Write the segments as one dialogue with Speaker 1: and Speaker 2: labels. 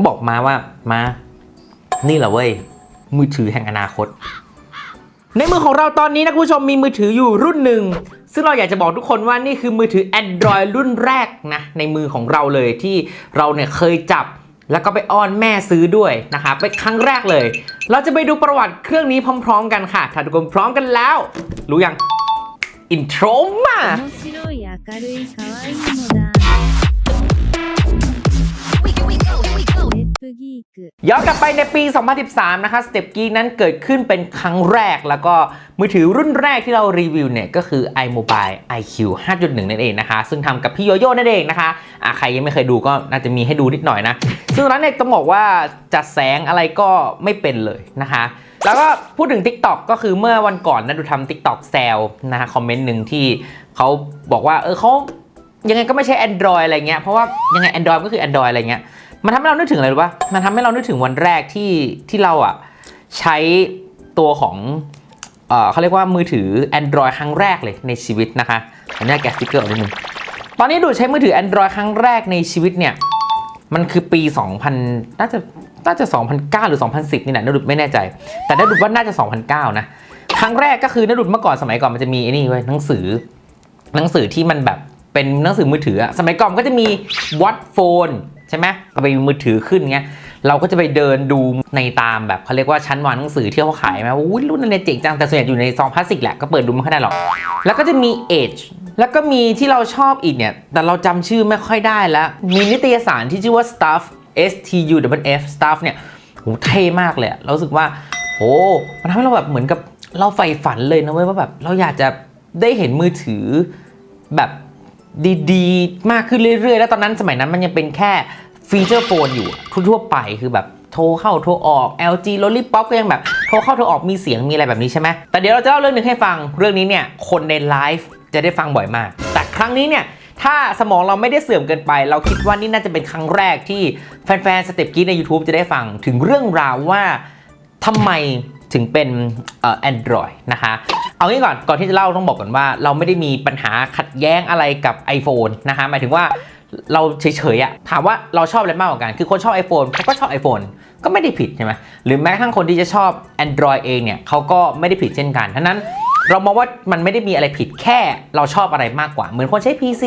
Speaker 1: ก็บอกมาว่ามา นี่แหละเว้ย มือถือแห่งอนาคต ในมือของเราตอนนี้นะคุณผู้ชมมีมือถืออยู่รุ่นหนึ่ง ซึ่งเราอยากจะบอกทุกคนว่านี่คือมือถือ Android รุ่นแรกนะในมือของเราเลยที่เราเนี่ยเคยจับแล้วก็ไปอ้อนแม่ซื้อด้วยนะคะเป็นครั้งแรกเลย เราจะไปดูประวัติเครื่องนี้พร้อม ๆ กันค่ะถ้าทุกคนพร้อมกันแล้ว รู้ยังอินโทรมา ย้อนกลับไปในปี 2013 นะคะสเตปกี้นั้นเกิดขึ้นเป็นครั้งแรก แล้วก็มือถือรุ่นแรกที่เรารีวิวเนี่ย ก็คือ iMobile IQ 5.1 นั่นเองนะคะ ซึ่งทำกับพี่โยโย่นั่นเองนะคะอะใครยังไม่เคยดูก็น่าจะมีให้ดูนิดหน่อยนะ ซึ่งนั้นเนี่ยต้องบอกว่าจัดแสงอะไรก็ไม่เป็นเลยนะคะแล้วก็พูดถึง TikTok ก็คือเมื่อวันก่อนนะดูทำ TikTok แซวนะคอมเมนต์หนึ่งที่เขาบอกว่าเออเขายังไงก็ไม่ใช่ Android อะไรเงี้ย เพราะว่ายังไง Android ก็คือ Android อะไรเงี้ย มันทำให้เรานึกถึงอะไรรู้ป่ะมันทำให้เรานึกถึงวันแรกที่ที่เราอะใช้ตัวของเออเขาเรียกว่ามือถือ Android ครั้งแรกเลยในชีวิตนะคะอันนี้แกสติ๊กเกอร์ออกนิดนึงตอนนี้ดูใช้มือถือ Android ครั้งแรกในชีวิตเนี่ยมันคือปี 2000 น่าจะน่าจะ 2009 หรือ 2010 นี่แหละนดุดไม่แน่ใจ แต่นดุดว่าน่าจะ 2009 นะ ครั้งแรกก็คือนดุดเมื่อก่อนสมัยก่อนมันจะมีไอ้นี่เว้หนังสือ หนังสือที่มันแบบเป็นหนังสือมือถืออะสมัยก่อนมันก็จะมีวัดโฟน ใช่ไหมก็ไปมือถือขึ้นเงี้ยเราก็จะไปเดินดูในตามแบบเขาเรียกว่าชั้นวางหนังสือที่เขาขายมาว่าอุ้ยรุ่นนั้นเนี่ยเจ๋งจังแต่ส่วนใหญ่อยู่ในซองพลาสติกแหละก็เปิดดูไม่ค่อยได้หรอก แล้วก็จะมี Age แล้วก็มีที่เราชอบอีกเนี่ย แต่เราจำชื่อไม่ค่อยได้แล้ว มีนิตยสารที่ชื่อว่า Stuff S T U W F Stuff เนี่ยโหเท่มากเลยเรารู้สึกว่าโหมันทำให้เราแบบเหมือนกับเราใฝ่ฝันเลยนะเว้ยว่าแบบเราอยากจะได้เห็นมือถือแบบ ดีๆ มากขึ้นเรื่อย ๆ แล้วตอนนั้นสมัยนั้นมันยังเป็นแค่ฟีเจอร์โฟนอยู่ทั่วๆไปคือแบบโทรเข้าโทรออก LG Lollipop ก็ยังแบบโทรเข้าโทรออกมีเสียงมีอะไรแบบนี้ใช่ไหมแต่เดี๋ยวเราจะเล่าเรื่องหนึงให้ฟังเรื่องนี้เนี่ยคนในไลฟ์จะได้ฟังบ่อยมาก แต่ครั้งนี้เนี่ยถ้าสมองเราไม่ได้เสื่อมเกินไป เราคิดว่านี่น่าจะเป็นครั้งแรกที่แฟนๆสเต็ปกี้ใน YouTube จะได้ฟังถึงเรื่องราวว่าทำไม ถึงเป็นแอนดรอยนะคะ เอางี้ก่อนก่อนที่จะเล่าต้องบอกก่อนว่า เราไม่ได้มีปัญหาขัดแย้งอะไรกับ iPhone นะคะ หมายถึงว่าเราเฉยๆอะถามว่าเราชอบอะไรมากกว่ากัน คือคนชอบ iPhone เขาก็ชอบ iPhone ก็ไม่ได้ผิดใช่ไหมหรือแม้กระทั่งคนที่จะชอบ Android เองเนี่ยเขาก็ไม่ได้ผิดเช่นกันทั้นั้น เรามองว่ามันไม่ได้มีอะไรผิดแค่เราชอบอะไรมากกว่า เหมือนคนใช้ PC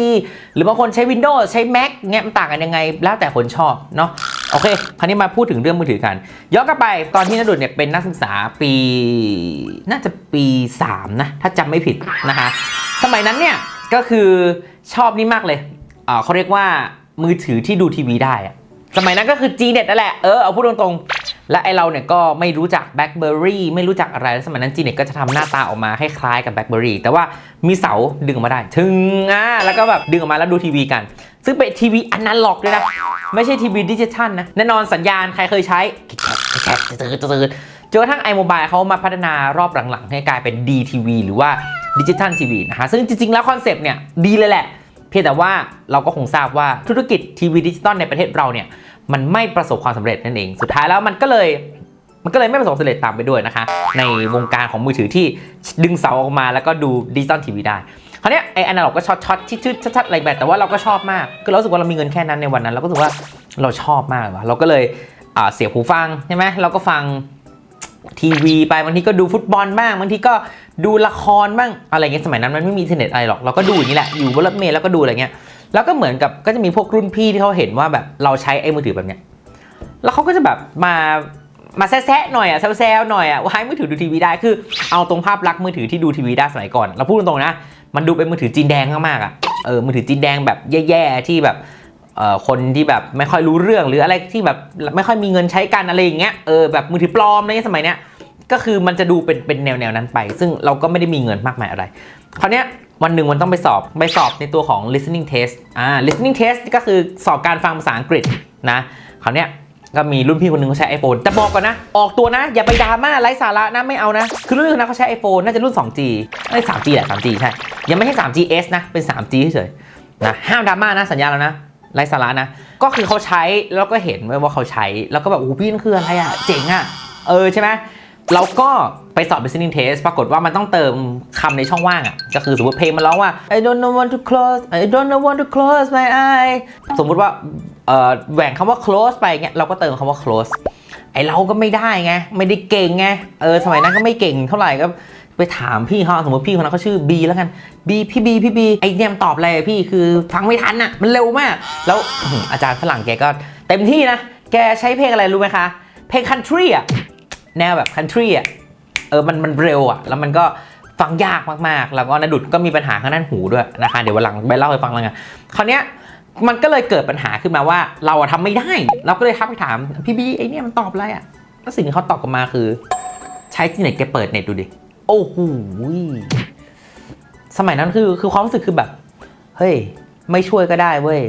Speaker 1: หรือบางคนใช้ Windows ใช้ Mac เงี้ยมันต่างกันยังไง แล้วแต่คนชอบเนาะโอเคคราวนี้มาพูดถึงเรื่องมือถือกัน ย้อนกลับไปตอนที่นดุดเนี่ยเป็นนักศึกษาปี น่าจะปี 3 นะ ถ้าจำไม่ผิดนะคะสมัยนั้นเนี่ยก็คือชอบนี่มากเลยเอ่อเขาเรียกว่ามือถือที่ดูทีวีได้อะ สมัยนั้นก็คือ Gnet นั่นแหละ เออ เอาพูดตรงๆ และไอเราเนี่ยก็ไม่รู้จัก BlackBerry ไม่รู้จักอะไร แล้วสมัยนั้น Gnet ก็จะทำหน้าตาออกมาให้คล้ายกับ BlackBerry แต่ว่ามีเสาดึงออกมาได้ ถึงอะแล้วก็แบบดึงออกมาแล้วดูทีวีกัน ซึ่งเป็นทีวีอนาล็อกด้วยนะ ไม่ใช่ทีวีดิจิทัลนะ แน่นอนสัญญาณใครเคยใช้แคกๆตืดๆตืดจนกระทั่ง iMobile เขามาพัฒนารอบหลังๆ ให้กลายเป็น DTV หรือว่าดิจิทัลทีวีนะฮะซึ่งจริงๆ แล้วคอนเซปต์เนี่ยดีเลยแหละ พียงแต่ว่าเราก็คงทราบว่าธุรกิจทีวีดิจิตอลในประเทศเราเนี่ยมันไม่ประสบความสำเร็จนั่นเอง สุดท้ายแล้วมันก็เลยมันก็เลยไม่ประสบความสำเร็จตามไปด้วยนะคะ ในวงการของมือถือที่ดึงเสาออกมาแล้วก็ดูดิจิตอลทีวีได้คราวนี้ไออนาล็อกก็ช็อตช็อตชิดชิดชัดๆอะไรแบบแต่ว่าเราก็ชอบมากคือเรารู้สึกว่าเรามีเงินแค่นั้นในวันนั้น เราก็รู้สึกว่าเราชอบมากว่ะเราก็เลยเสียบหูฟังใช่ไหมเราก็ฟังทีวีไปบางทีก็ดูฟุตบอลบ้างบางทีก็ ดูละครบ้างอะไรเงี้ยสมัยนั้นมันไม่มีอินเทอร์เน็ตอะไรหรอกเราก็ดูอย่างนี้แหละอยู่บนรถเมล์แล้วก็ดูอะไรเงี้ยแล้วก็เหมือนกับก็จะมีพวกรุ่นพี่ที่เขาเห็นว่าแบบเราใช้ไอ้มือถือแบบเนี้ยแล้วเขาก็จะแบบมามาแซะๆหน่อยอะแซวๆหน่อยอะว่าให้มือถือดูทีวีได้คือเอาตรงภาพลักษณ์มือถือที่ดูทีวีได้สมัยก่อนเราพูดตรงๆนะ มันดูเป็นมือถือจีนแดงมากๆอะเออมือถือจีนแดงแบบแย่ๆที่แบบเอ่อคนที่แบบไม่ค่อยรู้เรื่องหรืออะไรที่แบบไม่ค่อยมีเงินใช้กันอะไรอย่างเงี้ยเออแบบมือถือปลอมอะไรเงี้ยสมัยเนี้ย ก็คือมันจะดูเป็นเป็นแนวแนวนั้นไป ซึ่งเราก็ไม่ได้มีเงินมากมายอะไร คราวเนี้ยวันหนึ่งมันต้องไปสอบไปสอบในตัวของ listening test อ่า listening test ก็คือสอบการฟังภาษาอังกฤษนะคราวเนี้ยก็มีรุ่นพี่คนหนึงเขาใช้ iPhone แต่บอกก่อนนะ ออกตัวนะ อย่าไปดราม่าไร้สาระนะไม่เอานะ คือรุ่นพี่คนนั้นเขาใช้ iPhone น่าจะรุ่น 2G ไอ้ย 3G แหละ 3G ใช่ ยังไม่ใช่ 3GS นะ เป็น 3G เฉยๆนะห้ามดราม่านะสัญญาแล้วนะไร้สาระนะ ก็คือเขาใช้แล้วก็เห็นว่าเขาใช้แล้วก็แบบโอ้พี่นั่นคืออะไรอะเจ๋งอะเออใช่ไหม เราก็ไปสอบ listening test ปรากฏว่ามันต้องเติมคำในช่องว่างอะ ก็คือสมมติเพลงมันร้องว่า I don't know want to close I don't know want to close my eye สมมุติว่าเอ่อแหว่งคำว่า close ไปเงี้ยเราก็เติมคำว่า close ไอเราก็ไม่ได้ไง ไม่ได้เก่งไง เออสมัยนั้นก็ไม่เก่งเท่าไหร่ก็ไปถามพี่เขาสมมติพี่คนนั้นเขาชื่อ B แล้วกัน B พี่ B พี่ B ไอเนี่ยมตอบอะไรพี่คือฟังไม่ทันอะ มันเร็วมาก แล้วอื้อหืออาจารย์ฝรั่งแกก็เต็มที่นะ แกใช้เพลงอะไรรู้ไหมคะ เพลง country อะ แนวแบบ country อะเออมันมันเร็วอะ แล้วมันก็ฟังยากมากๆ แล้วก็นดุดก็มีปัญหาทางด้านหูด้วยนะคะ เดี๋ยววันหลังไปเล่าให้ฟังแล้วกันคราวเนี้ยมันก็เลยเกิดปัญหาขึ้นมาว่า เราอะทำไม่ได้ เราก็เลยทักไปถามพี่บีไอเนี่ยมันตอบอะไรอะแล้วสิ่งที่เขาตอบกลับมาคือ ใช้ที่ไหนแกเปิดเน็ตดูดิโอ้โหสมัยนั้นคือคือความรู้สึกคือแบบ เฮ้ย ไม่ช่วยก็ได้เว้ย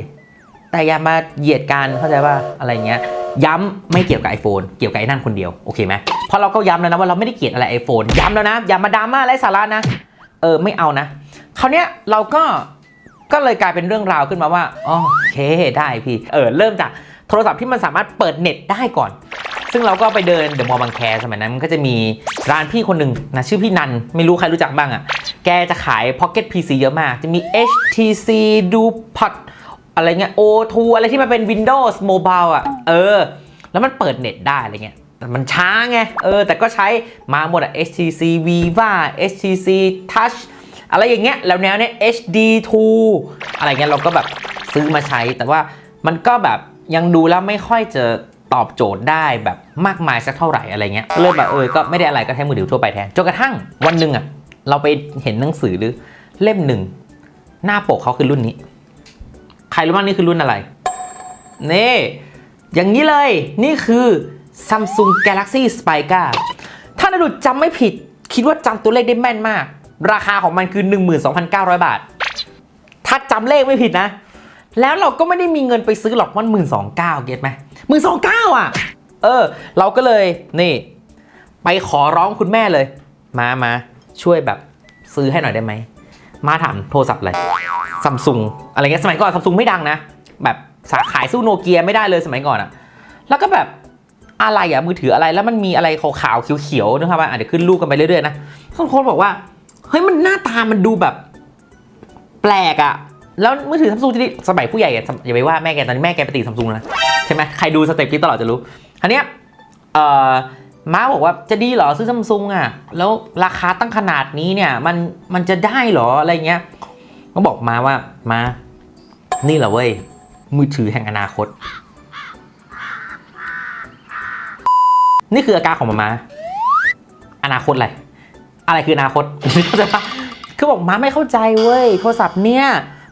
Speaker 1: แต่อย่ามาเหยียดกันเข้าใจป่ะอะไรเงี้ย ย้ำไม่เกี่ยวกับ iPhone เกี่ยวกับไอ้นั่นคนเดียว โอเคไหมเพราะเราก็ย้ำแล้วนะว่าเราไม่ได้เกลียดอะไร iPhone ย้ำแล้วนะ อย่ามาดราม่าไร้สาระนะ เออไม่เอานะคราวเนี้ยเราก็ก็เลยกลายเป็นเรื่องราวขึ้นมาว่าอ๋อโอเคได้พี่เออเริ่มจากโทรศัพท์ที่มันสามารถเปิดเน็ตได้ก่อน ซึ่งเราก็ไปเดินเดอะมอลล์บางแคสมัยนั้นมันก็จะมีร้านพี่คนหนึ่งนะชื่อพี่นันไม่รู้ใครรู้จักบ้างอะ่ะแกจะขาย Pocket PC เยอะมาก จะมี HTC Dupot อะไรเงี้ย O2 อะไรที่มันเป็น Windows Mobile อะ เออ แล้วมันเปิดเน็ตได้อะไรเงี้ยแต่มันช้าไง เออ แต่ก็ใช้มาหมดอะ HTC Viva HTC Touch อะไรอย่างเงี้ย แล้วแนวเนี้ย HD2 อะไรเงี้ยเราก็แบบซื้อมาใช้ แต่ว่ามันก็แบบยังดูแล้วไม่ค่อยจะตอบโจทย์ได้แบบมากมายสักเท่าไหร่อะไรเงี้ยเลยแบบเออ ก็ไม่ได้อะไรก็ใช้มือถือทั่วไปแทน จนกระทั่งวันหนึ่งอะเราไปเห็นหนังสือหรือเล่มหนึ่ง หน้าปกเขาคือรุ่นนี้ ใครรู้บ้างนี่คือรุ่นอะไร นี่ อย่างนี้เลย นี่คือ Samsung Galaxy Spica ถ้านาดุจำไม่ผิด คิดว่าจำตัวเลขได้แม่นมาก ราคาของมันคือ 12,900 บาท ถ้าจำเลขไม่ผิดนะ แล้วเราก็ไม่ได้มีเงินไปซื้อหรอกมันหมื่นสองเก้าเก็ตไหมหมื่นสองเก้าอะ เออ เราก็เลยนี่ ไปขอร้องคุณแม่เลย มามาช่วยแบบซื้อให้หน่อยได้ไหม มาถามโทรศัพท์อะไร ซัมซุงอะไรเงี้ยสมัยก่อนซัมซุงไม่ดังนะ แบบสาขายสู้โนเกียไม่ได้เลยสมัยก่อนอะแล้วก็แบบอะไรอะมือถืออะไรแล้วมันมีอะไรขาวๆเขียวๆนะครับว่าอะเดี๋ยวขึ้นรูปกันไปเรื่อยๆนะบางคนบอกว่าเฮ้ยมันหน้าตามันดูแบบแปลกอะแล้วมือถือซัมซุงที่สมัยผู้ใหญ่อย่าไปว่าแม่แกตอนนี้แม่แกปตีซัมซุงนะใช่ไหมใครดูสเต็ปคลิปตลอดจะรู้อันเนี้ยเอ่อม้าบอกว่าจะดีเหรอซื้อซัมซุงอะแล้วราคาตั้งขนาดนี้เนี่ยมันมันจะได้เหรออะไรเงี้ย ก็บอกมาว่ามา นี่แหละเว้ย มือถือแห่งอนาคต นี่คืออาการของมามาอนาคตอะไร อะไรคืออนาคตเข้าใจปะคือบอกมาไม่เข้าใจเว้ย โทรศัพท์เนี่ย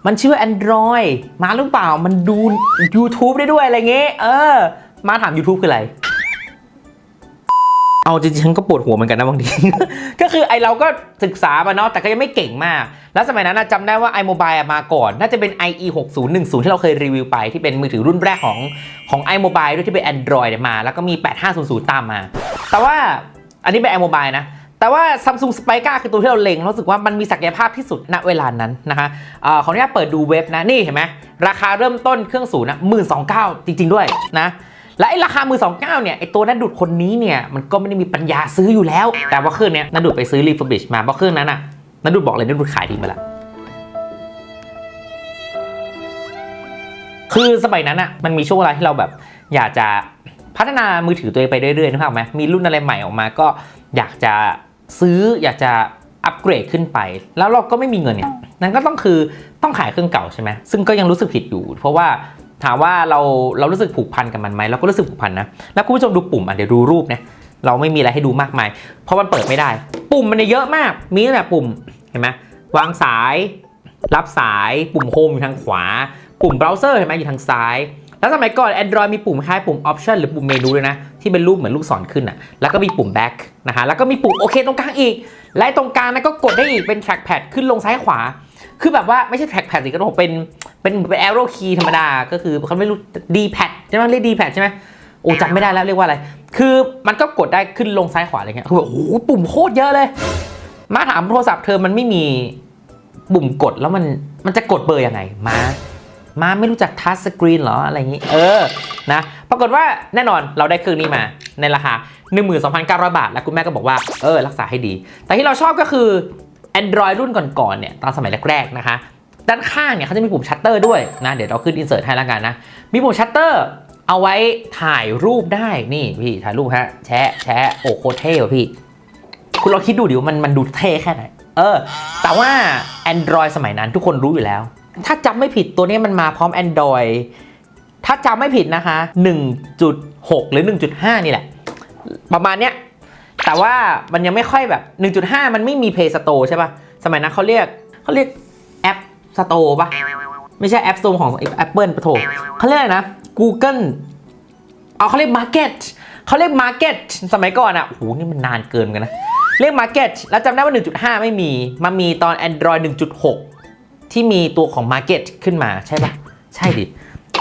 Speaker 1: มันชื่อ Android มาหรือเปล่า มันดู YouTube ได้ด้วยอะไรเงี้ย เออ มาถาม YouTube คืออะไร เอาจริงๆฉันก็ปวดหัวเหมือนกันนะบางที ก็คือไอเราก็ศึกษามาเนาะแต่ก็ยังไม่เก่งมาก แล้วสมัยนั้นนะจำได้ว่า iMobile อะมาก่อน น่าจะเป็น IE 6 0 1 0ที่เราเคยรีวิวไป ที่เป็นมือถือรุ่นแรกของของ iMobile ด้วยที่เป็น Android มา แล้วก็มี 8500 ตามมา แต่ว่าอันนี้เป็น iMobile นะแต่ว่า Samsung Spica คือตัวที่เราเล็งรู้สึกว่ามันมีศักยภาพที่สุดณเวลานั้นนะคะเอ่อขออนุญาตเปิดดูเว็บนะนี่เห็นไหมราคาเริ่มต้นเครื่องศูนย์นะหมื่นสองเก้าจริง ๆ ด้วยนะ และไอ้ราคามือสองเก้าเนี่ยไอ้ตัวนัดดุดคนนี้เนี่ยมันก็ไม่ได้มีปัญญาซื้ออยู่แล้ว แต่ว่าเครื่องเนี้ยนัดดุดไปซื้อรีฟ u r b i s h มาเพราะเครื่องนั้นน่ะนัดดุดบอกเลยนัดดุดขายดีมาละคือสมัยนั้นอะมันมีช่วงเวลาที่เราแบบ อยากจะพัฒนามือถือตัวเองไปเรื่อยๆนะครับไหมมีรุ่นอะไรใหม่ออกมาก็อยากจะซื้ออยากจะอัปเกรดขึ้นไป แล้วเราก็ไม่มีเงินเนี่ยนั่นก็ต้องคือต้องขายเครื่องเก่าใช่ไหมซึ่งก็ยังรู้สึกผิดอยู่ เพราะว่า ถามว่าเราเรารู้สึกผูกพันกับมันไหมเราก็รู้สึกผูกพันนะแล้วคุณผู้ชมดูปุ่มอะเดี๋ยวดูรูปนะเราไม่มีอะไรให้ดูมากมาย เพราะมันเปิดไม่ได้ ปุ่มมันเยอะมาก มีตั้งแต่ปุ่มเห็นไหมวางสาย รับสาย ปุ่มโฮมอยู่ทางขวา ปุ่มเบราว์เซอร์เห็นไหมอยู่ทางซ้าย แล้วสมัยก่อน Android มีปุ่มคล้ายปุ่ม Option หรือปุ่มเมนูด้วยนะ ที่เป็นรูปเหมือนลูกศรขึ้นอะ แล้วก็มีปุ่ม Back นะฮะ แล้วก็มีปุ่มโอเคตรงกลางอีก และตรงกลางนั้นก็กดได้อีกเป็น Trackpad ขึ้นลงซ้ายขวา คือแบบว่าไม่ใช่ Trackpad สิก็ต้องบอกเป็น เป็นเป็น arrow key ธรรมดา ก็คือเขาไม่รู้ D-pad ใช่ไหมเรียก D-pad ใช่ไหมโอ้จำไม่ได้แล้วเรียกว่าอะไร คือมันก็กดได้ขึ้นลงซ้ายขวาอะไรเงี้ยคือแบบโอ้โหปุ่มโคตรเยอะเลย มาถามโทรศัพท์เธอมันไม่มีปุ่มกดแล้วมันมันจะกดเบอร์ยังไงมามาไม่รู้จักทัชสกรีนเหรออะไรอย่างนี้ เออ นะ ปรากฏว่าแน่นอนเราได้เครื่องนี้มาในราคา 12,900 บาท แล้วคุณแม่ก็บอกว่า เออ รักษาให้ดี แต่ที่เราชอบก็คือ Android รุ่นก่อนๆเนี่ย ตอนสมัยแรกๆนะคะ ด้านข้างเนี่ยเขาจะมีปุ่มชัตเตอร์ด้วยนะเดี๋ยวเราขึ้นอินเสิร์ตให้แล้วกันนะ มีปุ่มชัตเตอร์เอาไว้ถ่ายรูปได้นี่พี่ถ่ายรูปฮะแชะแชะโอ้โคเท่ว่ะพี่ คุณลองคิดดูดิว่ามันมันดูเท่แค่ไหนเออ แต่ว่า Android สมัยนั้นทุกคนรู้อยู่แล้ว ถ้าจำไม่ผิดตัวนี้มันมาพร้อม Android ถ้าจำไม่ผิดนะคะ 1.6 หรือ 1.5 นี่แหละ ประมาณเนี้ยแต่ว่ามันยังไม่ค่อยแบบ 1.5 มันไม่มี Play Store ใช่ป่ะ สมัยนั้นเขาเรียกเขาเรียก สโตปะไม่ใช่แอปสโตรของ Apple ปะโถเขาเรียกอะไรนะ Google เอาเขาเรียก Market เขาเรียก Market สมัยก่อนอะโอ้โหนี่มันนานเกินกันนะ เรียก Market แล้วจำได้ว่า 1.5 ไม่มีมามีตอน Android 1.6 ที่มีตัวของ Market ขึ้นมาใช่ปะใช่ดิ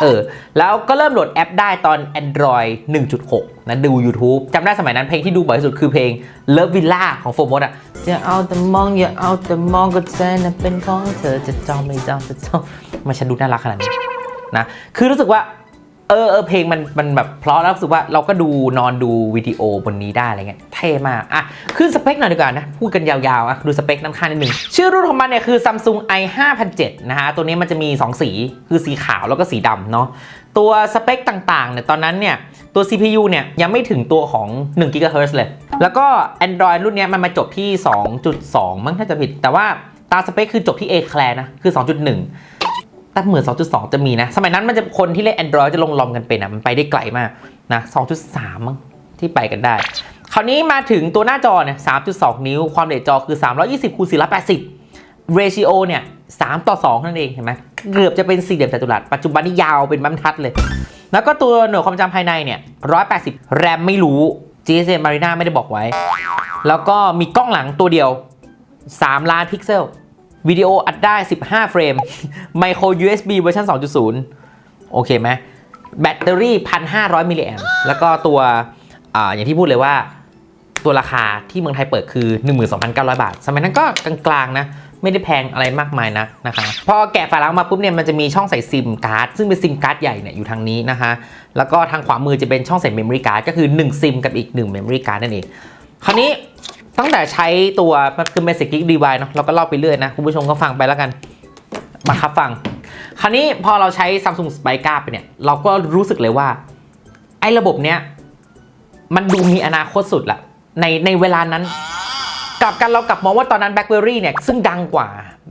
Speaker 1: เออแล้วก็เริ่มโหลดแอปได้ตอน Android 1.6 นะดู YouTube จำได้สมัยนั้นเพลงที่ดูบ่อยที่สุดคือเพลง Love Villa ของโฟมดอะจะเอาแต่มองอย่าเอาแต่มองก็ใจนะเป็นของเธอจะจองไม่จองจะจองไมาฉันดูน่ารักขนาดนี้นะคือรู้สึกว่า เออเออเพลงมันมันแบบเพราะแล้วรู้สึกว่าเราก็ดูนอนดูวิดีโอบนนี้ได้อะไรเงี้ยเท่มากอะขึ้นสเปคหน่อยดีกว่านะ พูดกันยาวๆอะดูสเปคน้ำค่านิดนึง ชื่อรุ่นของมันเนี่ยคือ Samsung i 5 0 0นะฮะ ตัวนี้มันจะมี 2 สีคือสีขาวแล้วก็สีดำเนาะตัวสเปคต่างๆเนี่ยตอนนั้นเนี่ยตัว CPU เนี่ยยังไม่ถึงตัวของ1 GHz เลย แล้วก็ Android รุ่นเนี้ยมันมาจบที่ 2.2 มั้งถ้าจะผิด แต่ว่าตาสเปคคือจบที่ A c l a r นะคือ 2.1 แต่เหมือน 2.2 จะมีนะ สมัยนั้นมันจะคนที่เล่น Android จะลงลอมกันเป็นอนะมันไปได้ไกลมากนะ 2.3 มั้งที่ไปกันได้ คราวนี้มาถึงตัวหน้าจอเนี่ย 3.2 นิ้ว ความละเอียดจอคือ 320คูณ480 ratio เนี่ย 3 ต่อ 2 นั่นเอง เห็นไหมเกือบจะเป็นสี่เหลี่ยมจัตุรัส ปัจจุบันนี่ยาวเป็นบรรทัดเลย แล้วก็ตัวหน่วยความจำภายในเนี่ย 180 แรมไม่รู้ GSM Marina ไม่ได้บอกไว้ แล้วก็มีกล้องหลังตัวเดียว 3 ล้านพิกเซล วิดีโออัดได้ 15 เฟรม Micro USB เวอร์ชัน2.0 โอเคไหมแบตเตอรี่ 1,500 มิลลิแอมแล้วก็ตัวออย่างที่พูดเลยว่าตัวราคาที่เมืองไทยเปิดคือ 12,900 บาท สมัยนั้นก็กลางๆนะ ไม่ได้แพงอะไรมากมายนะนะคะพอแกะฝาหลังมาปุ๊บเนี่ยมันจะมีช่องใส่ซิมการ์ดซึ่งเป็นซิมการ์ดใหญ่เนี่ยอยู่ทางนี้นะคะ แล้วก็ทางขวามือจะเป็นช่องใส่เมมโมรี่การ์ดก็คือ 1 ซิมกับอีก 1 เมมโมรี่การ์ดนั่นเองคราวนี้ ตั้งแต่ใช้ตัวมันคือ Basic Geek Device เนาะเราก็เล่าไปเรื่อยนะ คุณผู้ชมก็ฟังไปแล้วกันมาครับฟัง คราวนี้พอเราใช้ Samsung Spy 9ไปเนี่ย เราก็รู้สึกเลยว่า ไอ้ระบบเนี้ย มันดูมีอนาคตสุดละในในเวลานั้น กลับกันเรากลับมองว่าตอนนั้น BlackBerry เนี่ย ซึ่งดังกว่า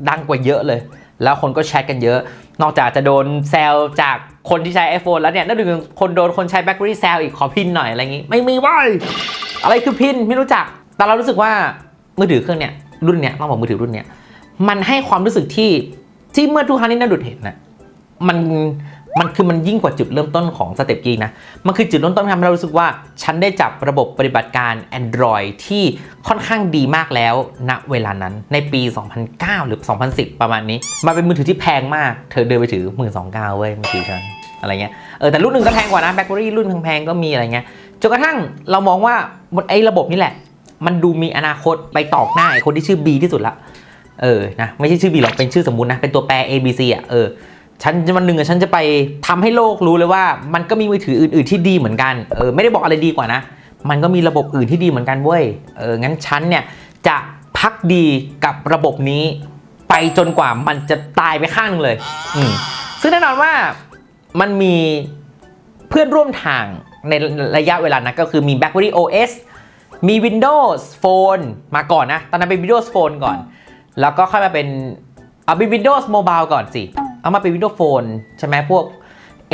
Speaker 1: ดังกว่าเยอะเลย แล้วคนก็แชทกันเยอะ นอกจากจะโดนแซวจากคนที่ใช้ iPhone แล้วเนี่ยนั่นคือคนโดนคนใช้ BlackBerry แซวอีกขอพินหน่อยอะไรอย่างงี้ ไม่มีว่าอะไรคือพินไม่รู้จัก แต่เรารู้สึกว่ามือถือเครื่องเนี้ยรุ่นเนี้ยต้องบอกมือถือรุ่นเนี้ยมันให้ความรู้สึกที่ที่เมื่อทุกครั้งที่นาดุดเห็นนะมันมันคือมันยิ่งกว่าจุดเริ่มต้นของสเต็ปกีนะ มันคือจุดเริ่มต้นทำให้เรารู้สึกว่า ฉันได้จับระบบปฏิบัติการ Android ที่ค่อนข้างดีมากแล้วณเวลานั้นในปี 2009 หรือ 2010 ประมาณนี้มาเป็นมือถือที่แพงมาก เธอเดินไปถือ 1 2 9 0 0เว้ยมือถือฉัน อะไรเงี้ย เออแต่รุ่นหนึ่งก็แพงกว่านะแบล็คเบอรี่รุ่นแพงๆก็มีอะไรเงี้ยจนกระทั่งเรามองว่าไอ้ระบบนี้แหละ มันดูมีอนาคตไปตอกหน้าไอ้คนที่ชื่อ B ที่สุดละเออนะไม่ใช่ชื่อ B หรอกเป็นชื่อสมมุตินะเป็นตัวแปร A B C อะเออฉันวันหนึ่งอะฉันจะไปทำให้โลกรู้เลยว่า มันก็มีมือถืออื่น ๆที่ดีเหมือนกันเออไม่ได้บอกอะไรดีกว่านะ มันก็มีระบบอื่นที่ดีเหมือนกันเว้ยเอองั้นฉันเนี่ยจะพักดีกับระบบนี้ ไปจนกว่ามันจะตายไปข้างหนึงเลยอืมซึ่งแน่นอนว่ามันมีเพื่อนร่วมทางในระยะเวลานั้นก็คือมี BlackBerry OS มี Windows Phone มาก่อนนะ ตอนนั้นเป็น Windows Phone ก่อน แล้วก็ค่อยมาเป็นเอาเป็น Windows Mobile ก่อนสิ เอามาเป็น Windows Phone ใช่ไหมพวก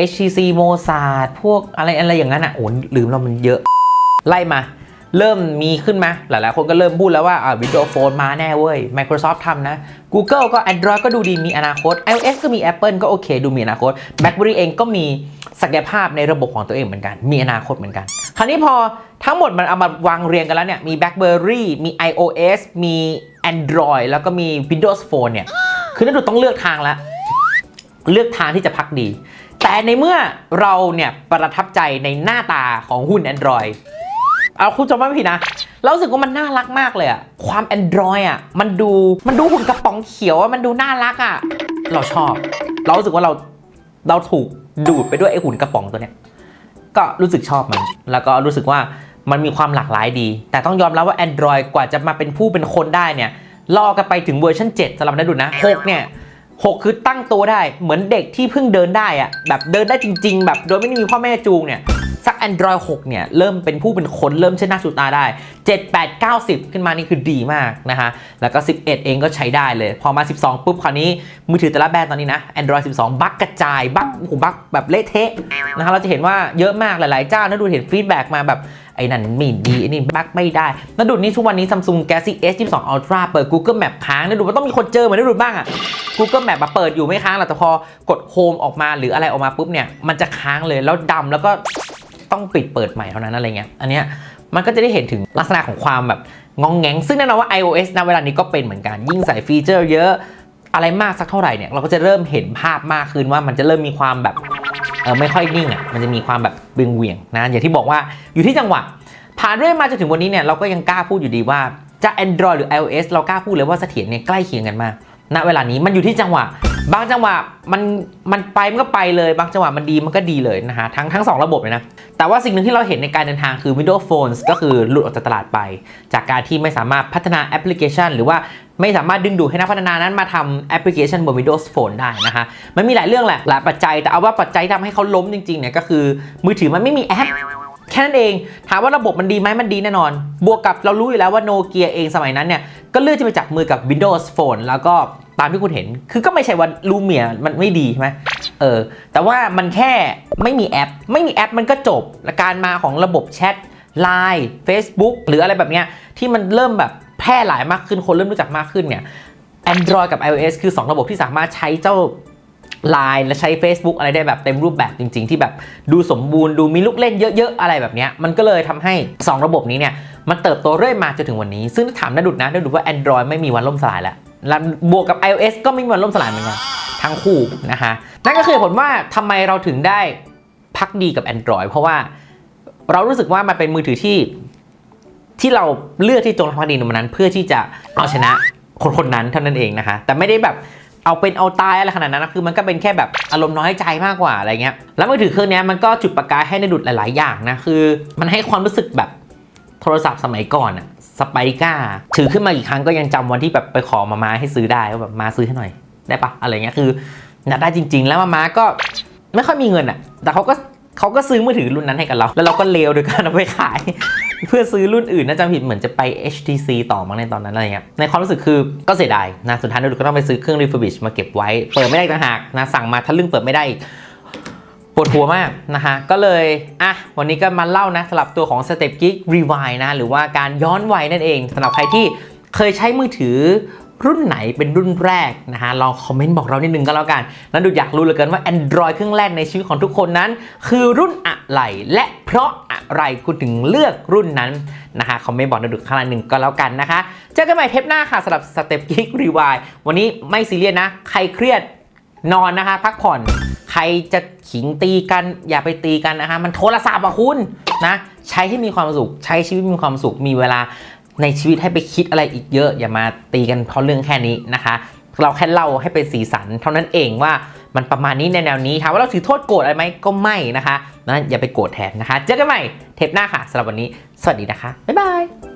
Speaker 1: HTC Mozart พวกอะไรอะไรอย่างนั้นอะโอ้ลืมเรามันเยอะ ไล่มา เริ่มมีขึ้นมา หลายๆ คนก็เริ่มพูดแล้วว่าอ่า Windows Phone มาแน่เว้ย Microsoft ทำนะ Google ก็ Android ก็ดูดีมีอนาคต iOS ก็มี Apple ก็โอเค ดูมีอนาคต BlackBerry เองก็มีศักยภาพในระบบของตัวเองเหมือนกัน มีอนาคตเหมือนกัน คราวนี้พอทั้งหมดมันเอามาวางเรียงกันแล้วเนี่ย มี BlackBerry มี iOS มี Android แล้วก็มี Windows Phone เนี่ย คือนั่นดูต้องเลือกทางแล้วเลือกทางที่จะพักดี แต่ในเมื่อเราเนี่ยประทับใจในหน้าตาของหุ้น Android เอาคุณจำไม่ผิดนะเราสึกว่ามันน่ารักมากเลยอะความ Android อะมันดูมันดูหุ่นกระป๋องเขียวอะมันดูน่ารักอะเราชอบ เราสึกว่าเราเราถูกดูดไปด้วยไอหุ่นกระป๋องตัวเนี้ยก็รู้สึกชอบมัน แล้วก็รู้สึกว่ามันมีความหลากหลายดี แต่ต้องยอมรับว่า Android กว่าจะมาเป็นผู้เป็นคนได้เนี่ยรอกันไปถึงเวอร์ชัน7สำหรับนักดุนะ6เนี่ย6คือตั้งตัวได้เหมือนเด็กที่เพิ่งเดินได้อะแบบเดินได้จริง ๆ แบบโดยไม่ได้มีพ่อแม่จูงเนี่ย สัก Android 6 เนี่ย เริ่มเป็นผู้เป็นคนเริ่มเช่นหน้าชูตาได้ 7 8 9 10 ขึ้นมานี่คือดีมากนะคะแล้วก็ 11 เองก็ใช้ได้เลย พอมา 12 ปุ๊บคราวนี้ มือถือแต่ละแบรนด์ตอนนี้นะ Android 12 บั๊กกระจาย บั๊กโอ้โหบั๊กแบบเละเทะนะคะเราจะเห็นว่าเยอะมากหลาย ๆ เจ้านะดูเห็นฟีดแบ็กมาแบบไอ้นั่นไม่ดีไอ้นี่บั๊กไม่ได้แล้วดูนี่ทุกวันนี้ Samsung Galaxy S22 Ultra เปิด Google Map ค้างนะดูมันต้องมีคนเจอเหมือนได้ดูบ้างอะ Google Map มาเปิดอยู่ไม่ค้างหรอกแต่พอกด Home ออกมาหรืออะไรออกมาปุ๊บเนี่ยมันจะค้างเลยแล้วดำแล้วก็ ต้องปิดเปิดใหม่เท่านั้นอะไรเงี้ยอันเนี้ยมันก็จะได้เห็นถึงลักษณะของความแบบงองแงง ซึ่งแน่นอนว่า iOS ณเวลานี้ก็เป็นเหมือนกันยิ่งใส่ฟีเจอร์เยอะอะไรมากสักเท่าไหร่เนี่ยเราก็จะเริ่มเห็นภาพมากขึ้นว่ามันจะเริ่มมีความแบบเออไม่ค่อยนิ่งอะมันจะมีความแบบเวียงเวียงนะอย่างที่บอกว่าอยู่ที่จังหวะผ่านเรื่อยมาจนถึงวันนี้เนี่ยเราก็ยังกล้าพูดอยู่ดีว่าจะ Android หรือ iOS เรากล้าพูดเลยว่าเสถียรเนี่ยใกล้เคียงกันมากณเวลานี้มันอยู่ที่จังหวะ บางจังหวะมันมันไปมันก็ไปเลย บางจังหวะมันดีมันก็ดีเลยนะฮะทั้งทั้งสองระบบเลยนะ แต่ว่าสิ่งหนึ่งที่เราเห็นในการเดินทางคือ Windows Phones ก็คือหลุดออกจากตลาดไป จากการที่ไม่สามารถพัฒนาแอปพลิเคชัน หรือว่าไม่สามารถดึงดูดให้นักพัฒนานั้นมาทำแอปพลิเคชันบน Windows Phone ได้นะคะ มันมีหลายเรื่องแหละหลายปัจจัย แต่เอาว่าปัจจัยทำให้เขาล้มจริงๆเนี่ยก็คือ มือถือมันไม่มีแอป แค่นั้นเอง ถามว่าระบบมันดีไหมมันดีแน่นอน บวกกับเรารู้อยู่แล้วว่าโนเกียเองสมัยนั้นเนี่ย ก็เลือกจะไปจับมือกับ Windows Phone แล้วก็ตามที่คุณเห็น คือก็ไม่ใช่ว่าลูเมียมันไม่ดีใช่ไหมเออ แต่ว่ามันแค่ไม่มีแอป ไม่มีแอปมันก็จบและการมาของระบบแชท Line Facebook หรืออะไรแบบเนี้ยที่มันเริ่มแบบแพร่หลายมากขึ้น คนเริ่มรู้จักมากขึ้นเนี่ย Android กับ iOS คือ 2 ระบบที่สามารถใช้เจ้า Line และใช้ Facebook อะไรได้แบบเต็มรูปแบบจริง ๆ ที่แบบดูสมบูรณ์ดูมีลูกเล่นเยอะ ๆ อะไรแบบนี้มันก็เลยทำให้ 2 ระบบนี้เนี่ยมันเติบโตเรื่อยมาจนถึงวันนี้ ซึ่งถ้าถามนาดุดนะนาดุดว่า Android ไม่มีวันล่มสลายแล้วและบวกกับ iOS ก็ไม่มีวันล่มสลายเหมือนกันทั้งคู่นะคะนั่นก็คือผลว่าทำไมเราถึงได้พักดีกับ Android เพราะว่าเรารู้สึกว่ามันเป็นมือถือที่ที่เราเลือกที่จงรักภักดีในวันนั้น เพื่อที่จะเอาชนะคนคนนั้นเท่านั้นเองนะคะ แต่ไม่ได้แบบ เอาเป็นเอาตายอะไรขนาดนั้นนะคือมันก็เป็นแค่แบบอารมณ์น้อยใจมากกว่าอะไรเงี้ยแล้วมือถือเครื่องนี้มันก็จุดประกายให้ในดุดหลาย ๆ อย่างนะคือมันให้ความรู้สึกแบบโทรศัพท์สมัยก่อนอะสไปก้าถือขึ้นมาอีกครั้งก็ยังจำวันที่แบบไปขอมามาให้ซื้อได้ว่าแบบมาซื้อให้หน่อยได้ปะอะไรเงี้ยคืออยากได้จริง ๆ แล้วมามาก็ไม่ค่อยมีเงินอะแต่เขาก็เขาก็ซื้อมือถือรุ่นนั้นให้กับเรา แล้วเราก็เลวโดยการเอาไปขาย เพื่อซื้อรุ่นอื่นน่าจะผิดเหมือนจะไป HTC ต่อมั้งในตอนนั้นอะไรเงี้ยในความรู้สึกคือก็เสียดายนะสุดท้ายเราก็ต้องไปซื้อเครื่อง refurbish มาเก็บไว้ เปิดไม่ได้ต่างหากนะสั่งมาทะลึ่งเปิดไม่ได้อีกปวดหัวมากนะคะก็เลย อะ วันนี้ก็มาเล่านะสำหรับตัวของ Step Geek Rewind นะ หรือว่าการย้อนวัยนั่นเองสำหรับใครที่เคยใช้มือถือ รุ่นไหนเป็นรุ่นแรกนะฮะลองคอมเมนต์บอกเรานิดนึงก็แล้วกันนั้นดูอยากรู้เหลือเกินว่า Android เครื่องแรกในชีวิตของทุกคนนั้น คือรุ่นอะไร และเพราะอะไรคุณถึงเลือกรุ่นนั้นนะคะคอมเมนต์บอกดูข้างล่างหนึ่งก็แล้วกันนะคะ เจอกันใหม่เทปหน้าค่ะสำหรับ Step Geek Rewind วันนี้ไม่ซีเรียสนะ ใครเครียดนอนนะคะ พักผ่อนใครจะขิงตีกันอย่าไปตีกันนะคะ มันโทรศัพท์อะคุณนะใช้ให้มีความสุข ใช้ชีวิตมีความสุขมีเวลา ในชีวิตให้ไปคิดอะไรอีกเยอะ อย่ามาตีกันเพราะเรื่องแค่นี้นะคะ เราแค่เล่าให้เป็นสีสัน เท่านั้นเองว่ามันประมาณนี้ในแนวนี้ถามว่าเราถือโทษโกรธอะไรไหมก็ไม่นะคะนะอย่าไปโกรธแทนนะคะ เจอกันใหม่เทปหน้าค่ะสำหรับวันนี้ สวัสดีนะคะบ๊ายบาย